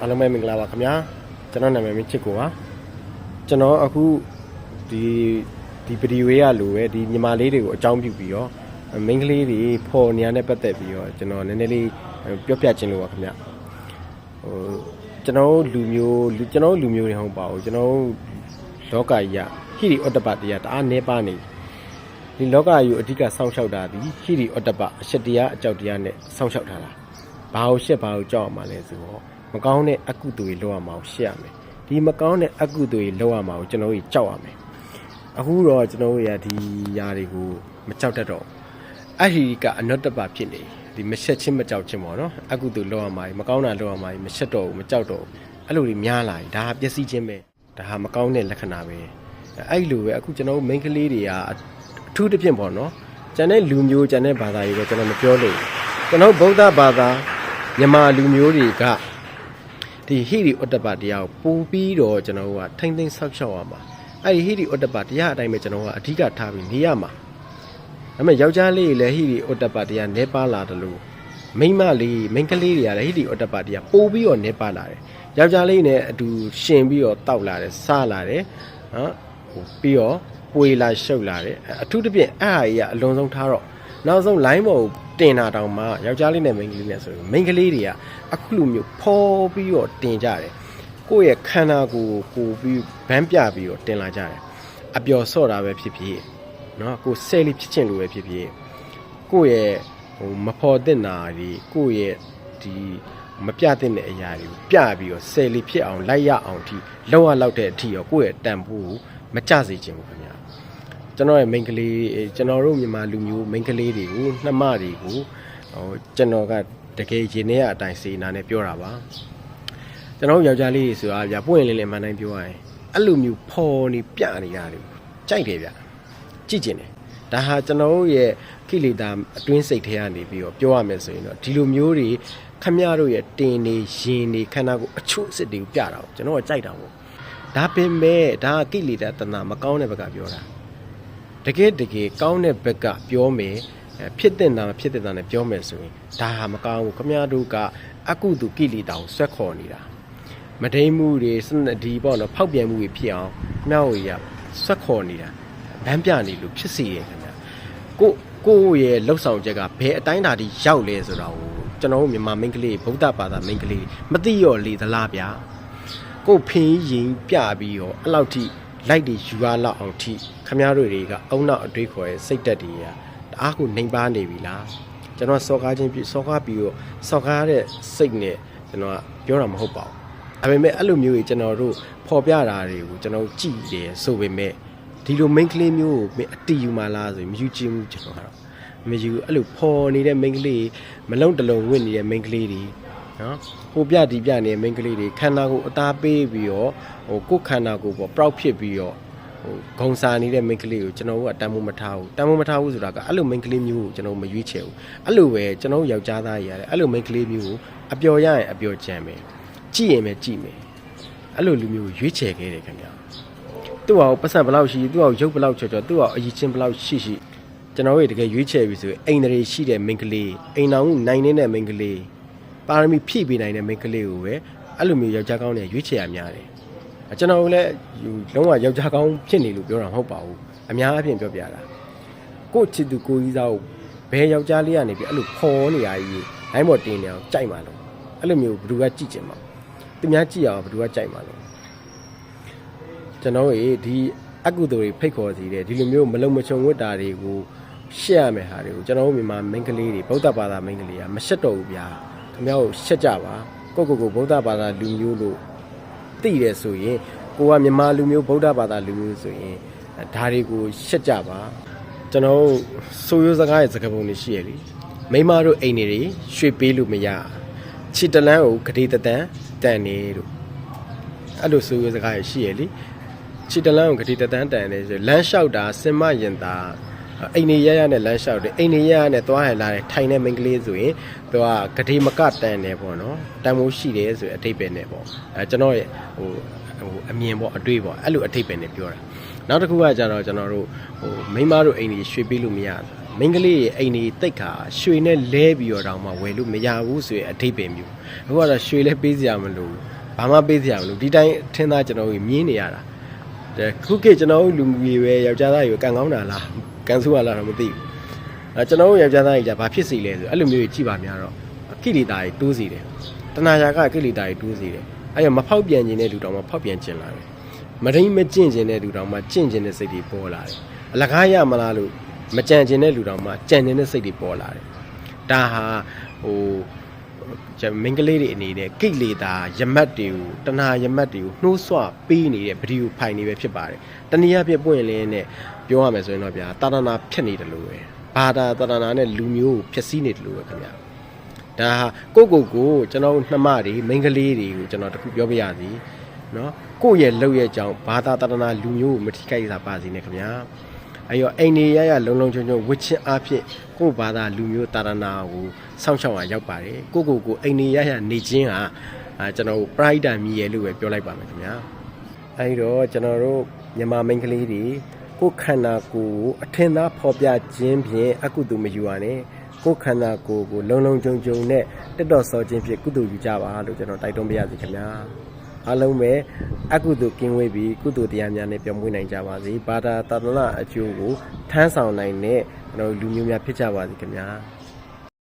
အားလုံးပဲမင်္ဂလာပါခင်ဗျာကျွန်တော်နာမည်မင်းချစ်ကိုပါကျွန်တော်အခုဒီဒီဗီဒီယိုရလိုပဲဒီညီမလေးတွေကိုအကြောင်းပြုပြီးတော့မိန်းကလေးတွေဖော်နေရတဲ့ပတ်သက်ပြီးတော့ကျွန်တော်နည်းနည်းလေးပြောပြခြင်းလို့ပါခင်ဗျဟိုကျွန်တော်တို့လူမျိုးလူကျွန်တော်တို့လူမျိုးတွေဟုတ်ပါဘူးကျွန်တော်တို့လောကကြီးကဟိရိဩတ္တပတရားတအားနေပါနေဒီလောကကြီးကိုအဓိကစောင့်ရှောက်တာဒီဟိရိဩတ္တပအရှက်တရားအကြောက်တရားနဲ့စောင့်ရှောက်ထားတာဘာလို့ရှက်ဘာလို့ကြောက်အောင်မလဲဆိုတော့ မကောင်းတဲ့အကုသိုလ်တွေလုပ်ရမှာကိုရှေ့ရမယ်ဒီမကောင်းတဲ့အကုသိုလ်တွေလုပ်ရမှာကိုကျွန်တော်တို့ကြောက်ရမယ်အခုတော့ကျွန်တော်တို့ရဒီຢာတွေကိုမကြောက်တတ်တော့အဲ့ဒီကအနတ္တပဖြစ်နေဒီမရှက်ချင်းမကြောက်ချင်းပေါ့နော်အကုသိုလ်လုပ်ရမှာမကောင်းတာလုပ်ရမှာမရှက်တော့ဘူးမကြောက်တော့ဘူးအဲ့လိုတွေများလာပြီဒါဟာပျက်စီးခြင်းပဲဒါဟာမကောင်းတဲ့လက္ခဏာပဲအဲ့လိုပဲအခုကျွန်တော်တို့ main ကလေးတွေကအထူးတစ်ဖြင့်ပေါ့နော်ကျန်တဲ့လူမျိုးကျန်တဲ့ဘာသာတွေပဲကျွန်တော်မပြောလို့ကျွန်တော်ဗုဒ္ဓဘာသာမြန်မာလူမျိုးတွေက ဒီဟိရိဩတ္တပတရားကိုပို့ပြီးတော့ကျွန်တော်တို့ကထိမ့်သိမ့်ဆောက်ရှောက်ရမှာအဲ့ဒီဟိရိဩတ္တပတရားအတိုင်းပဲကျွန်တော်ကအဓိကထားပြီးနေရမှာဒါပေမဲ့ယောက်ျားလေးတွေလည်းဟိရိဩတ္တပတရားနေပါလာတယ်လို့မိန်းမလေးမိန်းကလေးတွေကလည်းဟိရိဩတ္တပတရားပို့ပြီးတော့နေပါလာတယ်ယောက်ျားလေးနဲ့အတူရှင်ပြီးတော့တောက်လာတယ်စားလာတယ်နော်ဟိုပြီးတော့ပွေလာရှုပ်လာတယ်အထူးသဖြင့်အဲ့ဟာကြီးကအလွန်ဆုံးထားတော့နောက်ဆုံး line ပေါ်ကို တင်တာတောင်မှယောက်ျားလေးနဲ့မိန်းကလေးနဲ့ဆိုရင်မိန်းကလေးတွေကအခုလိုမျိုးဖော်ပြီးတော့တင်ကြတယ်ကိုယ့်ရဲ့ခန္ဓာကိုယ်ကိုပြီးဗန်းပြပြီးတော့တင်လာကြတယ်အပျော်ဆော့တာပဲဖြစ်ဖြစ်နော်ကိုယ်ဆဲလေးဖြစ်ချင်လို့ပဲဖြစ်ဖြစ်ကိုယ့်ရဲ့ဟိုမဖော်တဲ့နာတွေကိုယ့်ရဲ့ဒီမပြတဲ့အရာတွေကိုပြပြီးတော့ဆယ်လီဖြစ်အောင်လိုက်ရအောင်အထိလောက်ရလောက်တဲ့အထိရောကိုယ့်ရဲ့တန်ဖိုးကိုမကြစေချင်ဘူးခင်ဗျာ ကျွန်တော်ရဲ့မိန်းကလေးအဲကျွန်တော်တို့မြန်မာလူမျိုးမိန်းကလေးတွေကိုနှမတွေကိုဟိုကျွန်တော်ကတကယ်ရင်ထဲအတိုင်းစေနာနဲ့ပြောတာပါကျွန်တော်တို့ယောက်ျားလေးတွေဆိုတာဗျာပွင့်လင်းလင်းမှန်တိုင်းပြောရရင်အဲ့လိုမျိုးဖော်နေပြနေတာတွေကြိုက်တယ်ဗျကြည့်ကျင်တယ်ဒါဟာကျွန်တော်တို့ရဲ့ကိလေသာအတွင်းစိတ်ထဲကနေပြီးတော့ပြောရမယ်ဆိုရင်တော့ဒီလိုမျိုးတွေခမရတို့ရဲ့တင်နေရင်နေခန္ဓာကိုယ်အချို့အစ်တွေကိုပြတာကိုကျွန်တော်ကကြိုက်တာပေါ့ဒါပေမဲ့ဒါကကိလေသာတဏမကောင်းတဲ့ဘက်ကပြောတာ တကယ်တကယ်ကောင်းတဲ့ဘက်ကပြောမယ်အဲဖြစ်တဲ့နာမဖြစ်တဲ့နာနဲ့ပြောမယ်ဆိုရင်ဒါဟာမကောင်းဘူးခမရတို့ကအကုသိုလ်ကိလေသာကိုဆွဲခေါ်နေတာမဒိမှုတွေစနဒီပေါ့နော်ဖောက်ပြန်မှုတွေဖြစ်အောင်မြောက်ရဆွဲခေါ်နေတာဗန်းပြနေလို့ဖြစ်စေရခင်ဗျာကိုကိုယ့်ရဲ့လှုပ်ဆောင်ချက်ကဘယ်အတိုင်းအတာထိရောက်လဲဆိုတာကိုကျွန်တော်တို့မြန်မာမိန်းကလေးဗုဒ္ဓဘာသာမိန်းကလေးမသိရောလေသလားဗျာကိုယ်ဖင်ရင်ပြပြီးတော့အဲ့လောက်ထိ လိုက်တွေယူရလောက်အောင်ထိခမားတို့တွေကအုံနောက်အတွေးခေါ်ရဲ့စိတ်တက်တွေကတအားကိုနှိမ်ပါနေပြီလားကျွန်တော်စော်ကားခြင်းပြစော်ကားပြီးတော့စော်ကားတဲ့စိတ်နဲ့ကျွန်တော်ကပြောတာမဟုတ်ပါဘူးဒါပေမဲ့အဲ့လိုမျိုးကြီးကျွန်တော်တို့ဖော်ပြတာတွေကိုကျွန်တော်ကြည့်တယ်ဆိုပေမဲ့ဒီလို main ကလေးမျိုးကိုမင်းအတီးယူမလားဆိုရင်မယူချင်ဘူးကျွန်တော်ကတော့မယူအဲ့လိုဖော်နေတဲ့ main ကလေးမလုံးတလုံးဝင့်နေတဲ့ main ကလေးတွေ နော်ဟိုပြဒီပြနေတဲ့ main ကလေးတွေခန္ဓာကိုယ်အသားပေးပြီးတော့ဟိုကိုယ်ခန္ဓာကိုယ်ပေါ့ proud ဖြစ်ပြီးတော့ဟိုဂုံစာနေတဲ့ main ကလေးကိုကျွန်တော်တို့ကတန်ဖိုးမထားဘူးတန်ဖိုးမထားဘူးဆိုတာကအဲ့လို main ကလေးမျိုးကိုကျွန်တော်မရွေးချယ်ဘူးအဲ့လိုပဲကျွန်တော်ယောက်ျားသားကြီးရတယ်အဲ့လို main ကလေးမျိုးကိုအပျော်ရရင်အပျော်ကြံမယ်ကြည့်ရင်ပဲကြည့်မယ်အဲ့လိုလူမျိုးကိုရွေးချယ်ခဲ့တယ်ခင်ဗျာသူ့ဟာပတ်စံဘယ်လောက်ရှိသူ့ဟာရုပ်ဘယ်လောက်ချော်ချော်သူ့ဟာအရည်ချင်းဘယ်လောက်ရှိရှိကျွန်တော်တို့တကယ်ရွေးချယ်ပြီဆိုရင်အိမ်တွေရှိတဲ့ main ကလေးအိမ်တော်နိုင်နေတဲ့ main ကလေး ပါရမီဖြည့်ပေးနိုင်တဲ့မိန်းကလေးကိုပဲအဲ့လိုမျိုးယောက်ျားကောင်းတွေရွေးချယ်ရများတယ်အကျွန်တော်လည်းလုံးဝယောက်ျားကောင်းဖြစ်နေလို့ပြောတာမဟုတ်ပါဘူးအများအပြားပြောပြတာကိုယ့်ချစ်သူကိုကြီးစားကိုဘယ်ယောက်ျားလေးကနေပြီးအဲ့လိုဖော်နေရကြီးလိုင်းပေါ်တင်နေအောင်ကြိုက်မှလို့အဲ့လိုမျိုးဘယ်သူကကြည့်ချင်မှာသူများကြည့်အောင်ဘယ်သူကကြိုက်မှာလို့ကျွန်တော်ရေဒီအကုသိုလ်တွေဖိတ်ခေါ်စီတဲ့ဒီလိုမျိုးမလုံမချုံဝတ်တာတွေကိုရှက်ရမယ်ဟာတွေကိုကျွန်တော်တို့မြန်မာမိန်းကလေးတွေဗုဒ္ဓဘာသာမိန်းကလေးကမရှက်တော့ဘူးဗျာ ခင်ဗျားကိုရှက်ကြပါကိုကိုကိုဗုဒ္ဓဘာသာလူမျိုးလို့သိတယ်ဆိုရင်ကိုကမြန်မာလူမျိုးဗုဒ္ဓဘာသာလူမျိုးဆိုရင်ဒါတွေကိုရှက်ကြပါကျွန်တော်တို့ဆိုရိုးစကားရဲ့စကားပုံတွေရှိရလေမိန်းမတို့အိမ်တွေရွှေပေးလို့မရခြေတလန်းကိုဂတိတတန်တန်နေလို့အဲ့လိုဆိုရိုးစကားရရှိရလေခြေတလန်းကိုဂတိတတန်တန်နေဆိုလမ်းလျှောက်တာစင်မရင်တာ အိမ်နေရရနဲ့လမ်းလျှောက်တယ်အိမ်နေရရနဲ့သွားရလာတယ်ထိုင်တဲ့မိန်းကလေးဆိုရင်သူကဂတိမကတန်တယ်ပေါ့နော်တန်မိုးရှိတယ်ဆိုရင်အထိပ္ပယ်နဲ့ပေါ့အဲကျွန်တော်ရဲ့ဟိုဟိုအမြင်ပေါ့အတွေ့ပေါ့အဲ့လိုအထိပ္ပယ်နဲ့ပြောတာနောက်တစ်ခုကကျတော့ကျွန်တော်တို့ဟိုမိန်းမတို့အိမ်ကြီးရွှေပေးလို့မရမမိန်းကလေးရဲ့အိမ်ကြီးတိတ်ခါရွှေနဲ့လဲပြီးတော့တောင်မှဝယ်လို့မရဘူးဆိုရင်အထိပ္ပယ်မျိုးအခုကတော့ရွှေလဲပေးစရာမလိုဘူးဘာမှပေးစရာမလိုဒီတိုင်းထင်းသားကျွန်တော်ကြီးမြင်းနေရတာဒါခုခေတ်ကျွန်တော်တို့လူငွေပဲယောက်ျားသားကြီးကံကောင်းတာလား ကံဆိုးရလားတော့မသိဘူးအဲကျွန်တော်တို့ယောက်ျားသားကြီးကဘာဖြစ်စီလဲဆိုအဲ့လိုမျိုးကြီးကြည့်ပါများတော့ကိလေသာကြီးတိုးစီတယ်တဏှာရာကကိလေသာကြီးတိုးစီတယ်အဲ့ရမဖောက်ပြန်ခြင်းတဲ့လူတောင်မှဖောက်ပြန်ခြင်းလာတယ်မရင်းမကျင့်ခြင်းတဲ့လူတောင်မှကျင့်ခြင်းတဲ့စိတ်တွေပေါ်လာတယ်အလကားရမလားလို့မကြံခြင်းတဲ့လူတောင်မှကြံနေတဲ့စိတ်တွေပေါ်လာတယ်ဒါဟာဟိုကျန်မင်္ဂလေးတွေအနေနဲ့ကိလေသာယမတ်တွေကိုတဏှာယမတ်တွေကိုနှိုးဆွပေးနေတဲ့ဗီဒီယိုဖိုင်တွေပဲဖြစ်ပါတယ်တနည်းအားဖြင့်ပွင့်လင်းနဲ့ ပြောရမယ်ဆိုရင်တော့ဗျာတာရဏဖြစ်နေတယ်လို့ပဲဘာသာတာရဏနဲ့လူမျိုးကိုဖျက်ဆီးနေတယ်လို့ပဲခင်ဗျာဒါဟာကိုယ့်ကိုယ်ကိုကျွန်တော်တို့နှမတွေမင်္ဂလေးတွေကိုကျွန်တော်တခုပြောပြရစီနော်ကိုယ့်ရဲ့လောက်ရဲ့အကြောင်းဘာသာတာရဏလူမျိုးကိုမထိခိုက်တာပါစီနဲ့ခင်ဗျာအဲ့ရောအိမ်နေရရလုံလုံချုံချုံဝစ်ချင်းအားဖြင့်ကိုယ့်ဘာသာလူမျိုးတာရဏကိုစောင့်ရှောက်ရရောက်ပါတယ်ကိုယ့်ကိုယ်ကိုအိမ်နေရရနေခြင်းဟာအာကျွန်တော်တို့ပရိုက်တာမြည်ရလို့ပဲပြောလိုက်ပါမယ်ခင်ဗျာအဲ့တော့ကျွန်တော်တို့မြန်မာမိန်းကလေးတွေ ကိုယ်ခန္ဓာကိုယ်ကိုအထင်သာဖော်ပြခြင်းဖြင့်အကုသိုလ်မယူရနဲ့ကိုယ်ခန္ဓာကိုယ်ကိုလုံလုံချုံချုံနဲ့တက်တော်ဆော်ခြင်းဖြင့်ကုသိုလ်ယူကြပါလို့ကျွန်တော်တိုက်တွန်းပါရစေခင်ဗျာအားလုံးပဲအကုသိုလ်ကင်းဝေးပြီးကုသိုလ်တရားများနဲ့ပြောင်းမွေးနိုင်ကြပါစေဘာသာတာသနာအကျိုးကိုထမ်းဆောင်နိုင်တဲ့ကျွန်တော်တို့လူမျိုးများဖြစ်ကြပါစေခင်ဗျာ